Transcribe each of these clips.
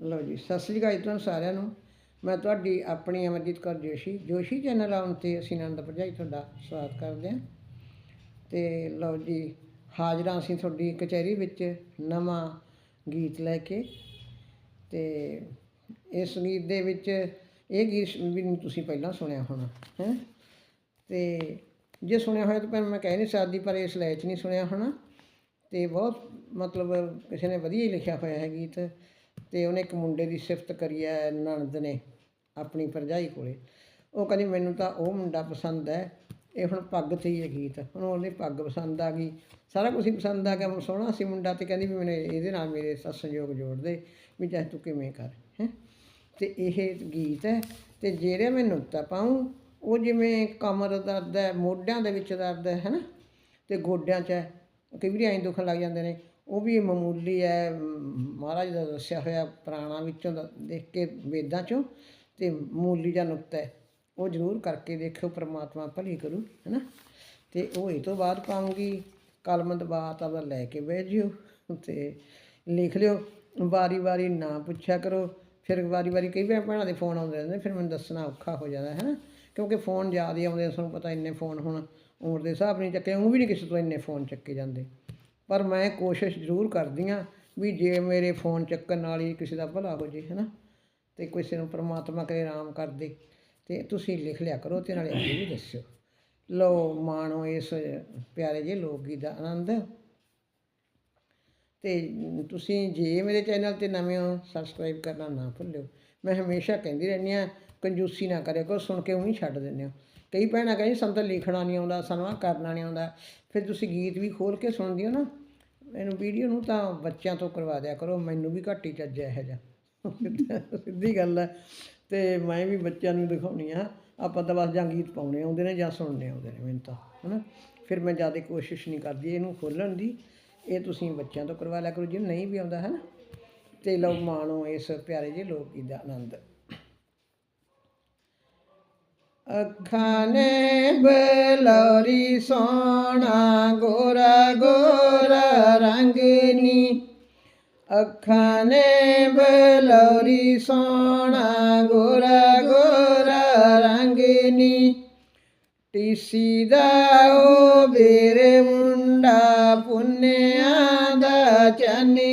ਲਓ ਜੀ, ਸਤਿ ਸ੍ਰੀ ਅਕਾਲ ਜੀ ਤੁਹਾਨੂੰ ਸਾਰਿਆਂ ਨੂੰ। ਮੈਂ ਤੁਹਾਡੀ ਆਪਣੀ ਅਮਰਜੀਤ ਕੌਰ ਜੋਸ਼ੀ ਜੋਸ਼ੀ ਚੈਨਲ ਆਉਣ ਤੇ ਅਸੀਂ ਆਨੰਦ ਭਰਜਾਈ ਤੁਹਾਡਾ ਸਵਾਗਤ ਕਰਦੇ ਹਾਂ। ਤੇ ਲਓ ਜੀ, ਹਾਜ਼ਰਾਂ ਅਸੀਂ ਤੁਹਾਡੀ ਕਚਹਿਰੀ ਵਿੱਚ ਨਵਾਂ ਗੀਤ ਲੈ ਕੇ ਤੇ ਇਸ ਗੀਤ ਦੇ ਵਿੱਚ ਇਹ ਗੀਤ ਵੀ ਨਹੀਂ ਤੁਸੀਂ ਪਹਿਲਾਂ ਸੁਣਿਆ ਹੋਣਾ, ਹੈ? ਤੇ ਜੇ ਸੁਣਿਆ ਹੋਇਆ ਤਾਂ ਪਰ ਮੈਂ ਕਹਿ ਨਹੀਂ ਸਕਦੀ, ਪਰ ਇਸ ਲੈ 'ਚ ਨਹੀਂ ਸੁਣਿਆ ਹੋਣਾ। ਤੇ ਬਹੁਤ ਮਤਲਬ ਕਿਸੇ ਨੇ ਵਧੀਆ ਹੀ ਲਿਖਿਆ ਹੋਇਆ ਹੈ ਗੀਤ। ਤੇ ਉਹਨੇ ਇੱਕ ਮੁੰਡੇ ਦੀ ਸਿਫਤ ਕਰੀ ਹੈ ਨਣਦ ਨੇ ਆਪਣੀ ਭਰਜਾਈ ਕੋਲੇ। ਉਹ ਕਹਿੰਦੀ, ਮੈਨੂੰ ਤਾਂ ਉਹ ਮੁੰਡਾ ਪਸੰਦ ਹੈ। ਇਹ ਹੁਣ ਪੱਗ ਤੇ ਹੀ ਹੈ ਗੀਤ। ਹੁਣ ਉਹਨੇ ਪੱਗ ਪਸੰਦ ਆ ਗਈ। ਸਾਰਾ ਕੁਝ ਹੀ ਪਸੰਦ ਆ ਗਿਆ। ਸੋਹਣਾ ਸੀ ਮੁੰਡਾ ਤੇ ਕਹਿੰਦੀ ਵੀ ਮੈਨੂੰ ਇਹਦੇ ਨਾਲ ਮੇਰੇ ਸੱਸ ਸੰਯੋਗ ਜੋੜ ਦੇ ਵੀ ਚਾਹੇ ਤੂੰ ਕਿਵੇਂ ਕਰ, ਹੈ। ਤੇ ਇਹ ਗੀਤ ਹੈ ਤੇ ਜਿਹੜੇ ਮੈਂ ਨੁਕਤਾ ਪਾਉਂ ਉਹ ਜਿਵੇਂ ਕਮਰ ਦਰਦ ਹੈ, ਮੋਢਿਆਂ ਦੇ ਵਿੱਚ ਦਰਦ ਹੈ, ਹੈਨਾ। ਤੇ ਗੋਡਿਆਂ 'ਚ ਹੈ। ਕਈ ਵਾਰੀ ਐਂ ਦੁਖਣ ਲੱਗ ਜਾਂਦੇ ਨੇ। ਉਹ ਵੀ ਮਾਮੂਲੀ ਹੈ ਮਹਾਰਾਜ ਦਾ ਦੱਸਿਆ ਹੋਇਆ ਪੁਰਾਣਾ ਵਿੱਚੋਂ ਦਾ ਦੇਖ ਕੇ ਵੇਦਾਂ 'ਚੋਂ, ਤੇ ਮੂਲੀ ਜਾਂ ਨੁਕਤਾ ਹੈ ਉਹ ਜ਼ਰੂਰ ਕਰਕੇ ਦੇਖਿਓ, ਪ੍ਰਮਾਤਮਾ ਭਲੀ ਕਰੂ, ਹੈਨਾ? ਤੇ ਉਹ ਇਹ ਤੋਂ ਬਾਅਦ ਪਾਉਂਗੀ ਕਲਮੰਦ ਬਾਤ ਆਪਦਾ ਲੈ ਕੇ ਬਹਿ ਜਿਓ, ਤੇ ਲਿਖ ਲਿਓ। ਵਾਰੀ ਵਾਰੀ ਨਾ ਪੁੱਛਿਆ ਕਰੋ, ਫਿਰ ਵਾਰੀ ਵਾਰੀ ਕਈ ਵਾਰ ਭੈਣਾਂ ਦੇ ਫੋਨ ਆਉਂਦੇ ਰਹਿੰਦੇ ਫਿਰ ਮੈਨੂੰ ਦੱਸਣਾ ਔਖਾ ਹੋ ਜਾਂਦਾ ਹੈ ਨਾ ਕਿਉਂਕਿ ਫੋਨ ਜ਼ਿਆਦਾ ਹੀ ਆਉਂਦੇ ਤੁਹਾਨੂੰ ਪਤਾ ਇੰਨੇ ਫੋਨ ਹੁਣ ਉਮਰ ਦੇ ਹਿਸਾਬ ਨਹੀਂ ਚੱਕੇ ਉਹ ਵੀ ਨਹੀਂ ਕਿਸੇ ਤੋਂ ਇੰਨੇ ਫੋਨ ਚੱਕੇ ਜਾਂਦੇ। ਪਰ ਮੈਂ ਕੋਸ਼ਿਸ਼ ਜ਼ਰੂਰ ਕਰਦੀ ਹਾਂ ਵੀ ਜੇ ਮੇਰੇ ਫੋਨ ਚੱਕਣ ਨਾਲ ਹੀ ਕਿਸੇ ਦਾ ਭਲਾ ਹੋ ਜੇ ਹੈ ਨਾ ਤੇ ਕਿਸੇ ਨੂੰ ਪ੍ਰਮਾਤਮਾ ਕਰੇ ਆਰਾਮ ਕਰ ਦੇ, ਤੇ ਤੁਸੀਂ ਲਿਖ ਲਿਆ ਕਰੋ ਤੇ ਨਾਲੇ ਅੱਗੇ ਵੀ ਦੱਸਿਓ। ਲਓ ਮਾਣੋ ਇਸ ਪਿਆਰੇ ਜਿਹੇ ਲੋਕ ਗੀਤ ਦਾ ਆਨੰਦ। ਤੇ ਤੁਸੀਂ ਜੇ ਮੇਰੇ ਚੈਨਲ ਤੇ ਨਵੇਂ ਹੋ ਸਬਸਕ੍ਰਾਈਬ ਕਰਨਾ ਨਾ ਭੁੱਲਿਓ। ਮੈਂ ਹਮੇਸ਼ਾ ਕਹਿੰਦੀ ਰਹਿੰਦੀ ਆ ਕੰਜੂਸੀ ਨਾ ਕਰਿਆ ਕਰੋ, ਸੁਣ ਕੇ ਉਹੀ ਛੱਡ ਦਿੰਦੇ ਹੋ। ਕਈ ਭੈਣਾਂ ਕਹਿੰਦੀ ਸਾਨੂੰ ਤਾਂ ਲਿਖਣਾ ਨਹੀਂ ਆਉਂਦਾ, ਸਾਨੂੰ ਆਹ ਕਰਨਾ ਨਹੀਂ ਆਉਂਦਾ। ਫਿਰ ਤੁਸੀਂ ਗੀਤ ਵੀ ਖੋਲ ਕੇ ਸੁਣਦੇ ਹੋ ਨਾ। ਇਹਨੂੰ ਵੀਡੀਓ ਨੂੰ ਤਾਂ ਬੱਚਿਆਂ ਤੋਂ ਕਰਵਾ ਦਿਆ ਕਰੋ, ਮੈਨੂੰ ਵੀ ਘੱਟ ਹੀ ਚੱਜ ਇਹੋ ਜਿਹਾ। ਸਿੱਧੀ ਗੱਲ ਹੈ ਤੇ ਮੈਂ ਵੀ ਬੱਚਿਆਂ ਨੂੰ ਦਿਖਾਉਣੀ ਆ, ਆਪਾਂ ਤਾਂ ਬਸ ਜਾਂ ਗੀਤ ਪਾਉਣੇ ਆਉਂਦੇ ਨੇ ਜਾਂ ਸੁਣਨੇ ਆਉਂਦੇ ਨੇ, ਮੈਨੂੰ ਤਾਂ, ਹਨਾ। ਫਿਰ ਮੈਂ ਜ਼ਿਆਦਾ ਕੋਸ਼ਿਸ਼ ਨਹੀਂ ਕਰਦੀ ਇਹਨੂੰ ਖੋਲਣ ਦੀ, ਇਹ ਤੁਸੀਂ ਬੱਚਿਆਂ ਤੋਂ ਕਰਵਾ ਲਿਆ ਕਰੋ, ਜੇ ਨਹੀਂ ਵੀ ਆਉਂਦਾ ਹੈ ਨਾ ਤੇ ਲਓ ਮਾਣੋ ਇਸ ਪਿਆਰੇ ਜਿਹੇ ਲੋਕ ਗੀਤ ਦਾ ਆਨੰਦ। ਅੱਖਾਂ ਨੇ ਬਲੌਰੀ ਸੋਣਾ ਗੋਰਾ ਗੋਰਾ ਰੰਗਨੀ ਅੱਖਾਂ ਨੇ ਬਲੌਰੀ ਸੋਣਾ ਗੋਰਾ ਗੋਰਾ ਰੰਗਨੀ ਟੀਸੀ ਦਾ ਉਹ ਬੇਰੇ ਮੁੰਡਾ ਪੁੰਨਿਆਂ ਦਾ ਚੰਨੀ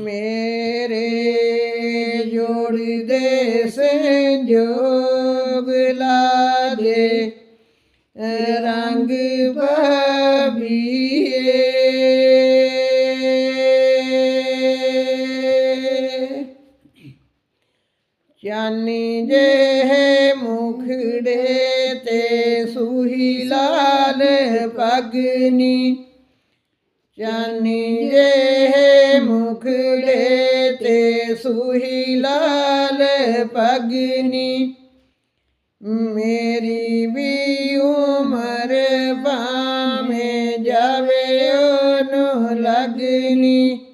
ਮੇਰੇ ਜੋੜਦੇ ਸੰਜੋਗ ਲਾ ਦੇ ਰੰਗ ਬਾਬੀਏ ਚਾਨੀ ਜੇ ਮੁਖੜੇ ਤੇ ਸੁਹੀ ਲਾਲ ਪਗਨੀ, ਚਾਨੀ ਜੇ ਸੁਹੀ ਲਾਲ ਪਗਨੀ, ਮੇਰੀ ਵੀ ਉਮਰ ਭਾਵੇਂ ਜਾਵੇ ਉਹਨੂੰ ਲੱਗਨੀ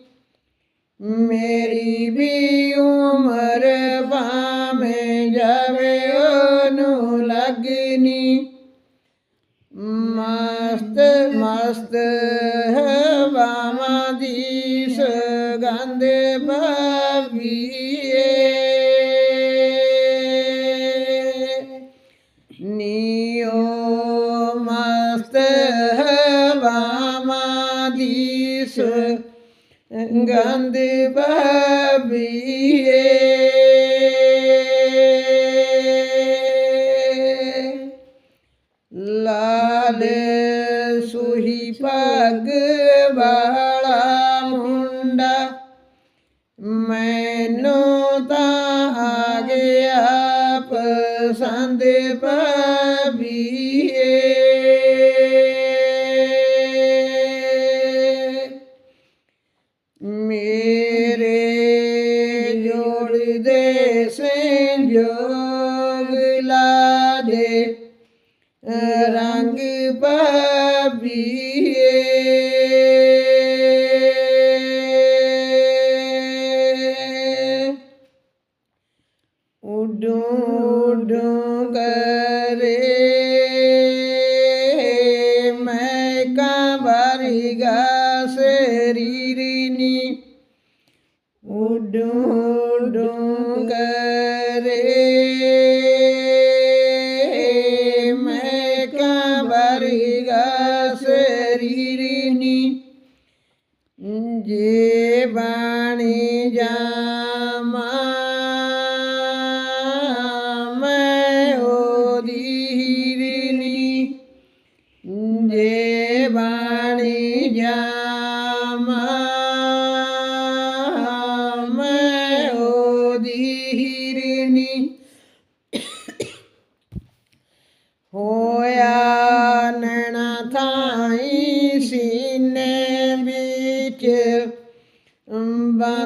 ਮੇਰੀ ਵੀ ਉਮਰ ਭਾਵੇਂ ਜਾਵੇ ਸੁਗੰਧ ਭਾਵੀਏ ਲਾਲ ਸੁਹੀ ਪੱਗ ਵਾਲਾ ਮੁੰਡਾ ਮੈਨੂੰ ਤਾਂ ਆ ਗਿਆ ਪਸੰਦ ਭਾਬੀਏ रंग बबिए उडू उडू करे मैं कांबारी गा शरीरिनी उडू उडू करे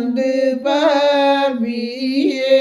வந்து பார்வியே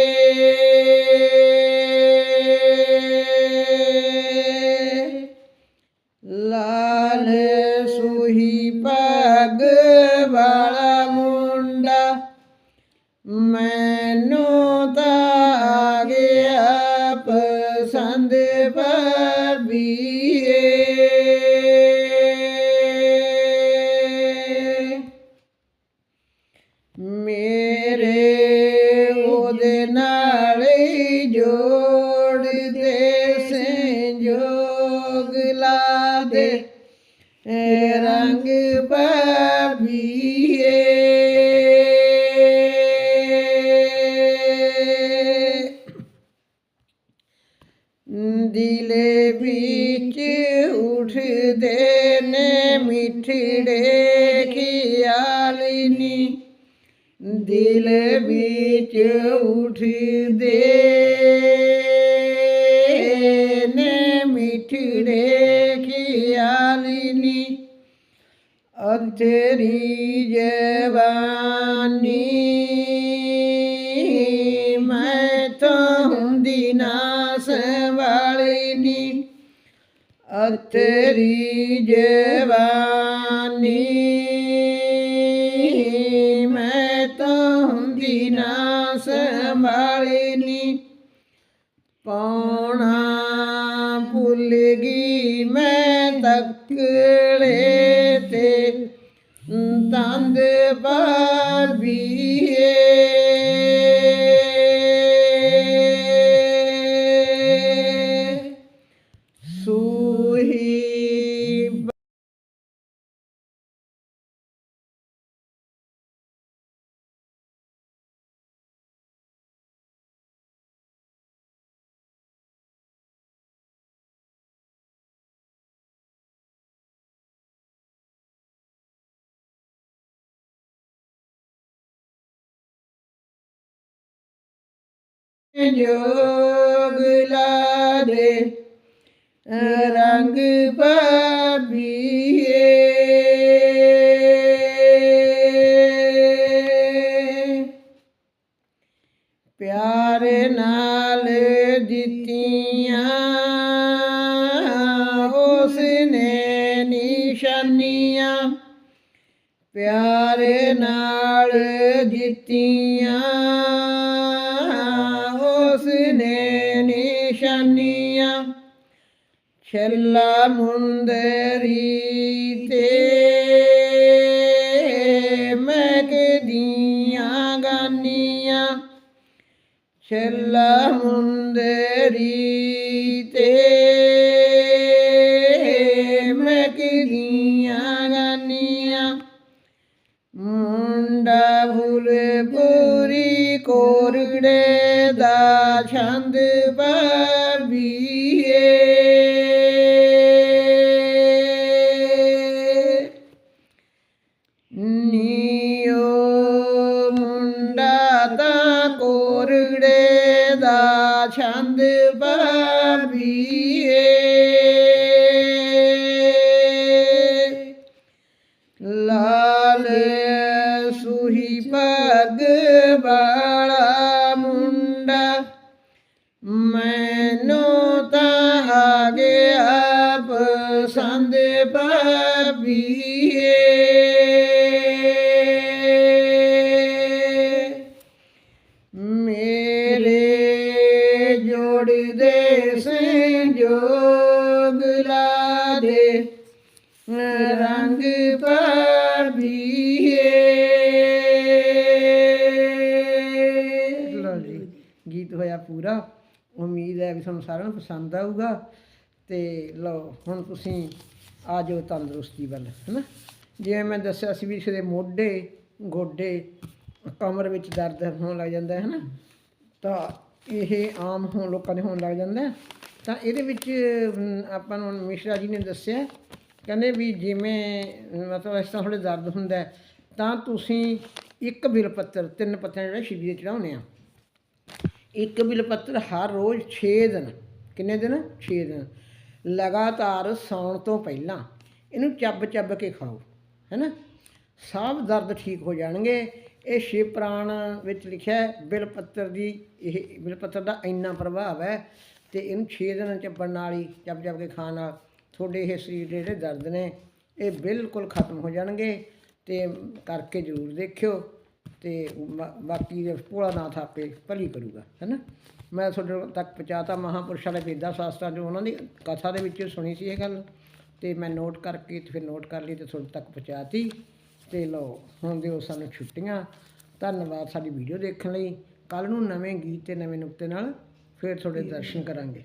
ਮਿੱਠੜੇ ਖਿਆਲਨੀ ਅਤੇਰੀ ਜਵਾਨੀ। ਮੈਂ ਤਾਂ ਹੁੰਦੀ ਨਾ ਸੰਭਾਲਣੀ ਅਤੇਰੀ ਜਵਾਨੀ। ਮੈਂ ਤਾਂ ਹੁੰਦੀ ਨਾ ਸੰਭਾਲਣੀ ਪਾਉਣਾ ਭੁੱਲ ਮੈਂ ਤੱਕਲੇ ਤੇ ਤੰਦ ਬਾਬੀਏ ਸੂਹੀ ਜੋਗ ਲਾ ਦੇ ਰੰਗ ਬਾਬੀਏ ਪਿਆਰ ਨਾਲ ਦਿੱਤੀਆਂ ਉਸ ਨੇ ਨਿਸ਼ਾਨੀਆਂ। ਪਿਆਰ ਨਾਲ ਦਿੱਤੀਆਂ। செல்லா முந்தரி தேமகதியா கண்ணியா செல்ல முந்தரி தேமகதியா கண்ணியா முண்டா புல் புரி கோருடே தா சந்து ਜਗ ਬਾਲਾ ਮੁੰਡਾ। ਮੈਨੂੰ ਤਾਂ ਆ ਗਿਆ ਪਸੰਦ ਬਾਬੀਏ ਮੇਰੇ ਜੋੜ ਦੇ ਸੰਜੋਗ ਲਾ ਦੇ। ਰੰਗ ਪਾ ਤੁਹਾਨੂੰ ਸਾਰਿਆਂ ਨੂੰ ਪਸੰਦ ਆਊਗਾ। ਤੇ ਲਓ, ਹੁਣ ਤੁਸੀਂ ਆ ਜਾਓ ਤੰਦਰੁਸਤੀ ਵੱਲ, ਹੈਨਾ? ਜਿਵੇਂ ਮੈਂ ਦੱਸਿਆ ਸੀ ਵੀ ਕਿਸੇ ਦੇ ਮੋਢੇ, ਗੋਡੇ ਕਮਰ ਵਿੱਚ ਦਰਦ ਹੋਣ ਲੱਗ ਜਾਂਦਾ ਹੈ ਨਾ ਤਾਂ ਇਹ ਆਮ ਹੋਣ, ਲੋਕਾਂ ਦੇ ਹੋਣ ਲੱਗ ਜਾਂਦਾ। ਤਾਂ ਇਹਦੇ ਵਿੱਚ ਆਪਾਂ ਨੂੰ ਮਿਸ਼ਰਾ ਜੀ ਨੇ ਦੱਸਿਆ, ਕਹਿੰਦੇ ਵੀ ਜਿਵੇਂ, ਮਤਲਬ ਇਸ ਤਰ੍ਹਾਂ ਥੋੜੇ ਦਰਦ ਹੁੰਦਾ, ਤਾਂ ਤੁਸੀਂ ਇੱਕ ਬਿਲ ਪੱਤਰ, ਤਿੰਨ ਪੱਤਰ ਜਿਹੜੇ ਸ਼ਿਵ ਦੇ ਚੜਾਉਣੇ ਆ। ਇੱਕ ਬਿਲ ਪੱਤਰ ਹਰ ਰੋਜ਼ 6 ਦਿਨ। ਕਿੰਨੇ ਦਿਨ? 6 ਦਿਨ। ਲਗਾਤਾਰ ਸੌਣ ਤੋਂ ਪਹਿਲਾਂ ਇਹਨੂੰ ਚੱਬ ਚੱਬ ਕੇ ਖਾਓ, ਹੈਨਾ? ਸਭ ਦਰਦ ਠੀਕ ਹੋ ਜਾਣਗੇ। ਇਹ ਸ਼ਿਵ ਪੁਰਾਣ ਵਿੱਚ ਲਿਖਿਆ ਹੈ, ਬਿਲ ਪੱਤਰ ਦੀ ਇਹ ਬਿਲ ਪੱਤਰ ਦਾ ਇੰਨਾ ਪ੍ਰਭਾਵ ਹੈ ਤੇ ਇਹਨੂੰ 6 ਦਿਨ ਚੱਬਣ ਨਾਲ ਹੀ, ਚੱਬ ਚੱਬ ਕੇ ਖਾਣ ਨਾਲ ਤੁਹਾਡੇ ਇਹ ਸਰੀਰ ਦੇ ਜਿਹੜੇ ਦਰਦ ਨੇ, ਇਹ ਬਿਲਕੁਲ ਖਤਮ ਹੋ ਜਾਣਗੇ ਤੇ ਕਰਕੇ ਜ਼ਰੂਰ ਦੇਖਿਓ। ਤੇ ਬਾਕੀ ਦੇ ਭੋਲਾ ਨਾਥ ਆਪੇ ਭਲੀ ਕਰੂਗਾ ਹੈਨਾ? ਮੈਂ ਤੁਹਾਡੇ ਤੱਕ ਪਹੁੰਚਾਤਾ ਮਹਾਪੁਰਸ਼ਾਂ ਦੇ ਵੇਦਾਂ ਸ਼ਾਸਤਰਾਂ ਜੋ ਉਹਨਾਂ ਦੀ ਕਥਾ ਦੇ ਵਿੱਚ ਸੁਣੀ ਸੀ ਇਹ ਗੱਲ। ਤੇ ਮੈਂ ਨੋਟ ਕਰਕੇ ਤੇ ਫਿਰ ਨੋਟ ਕਰ ਲਈ ਤੇ ਤੁਹਾਡੇ ਤੱਕ ਪਹੁੰਚਾਤੀ। ਤੇ ਲਓ ਹੁਣ ਦਿਓ ਸਾਨੂੰ ਛੁੱਟੀਆਂ। ਧੰਨਵਾਦ ਸਾਡੀ ਵੀਡੀਓ ਦੇਖਣ ਲਈ। ਕੱਲ ਨੂੰ ਨਵੇਂ ਗੀਤ ਤੇ ਨਵੇਂ ਨੁਕਤੇ ਨਾਲ ਫਿਰ ਤੁਹਾਡੇ ਦਰਸ਼ਨ ਕਰਾਂਗੇ।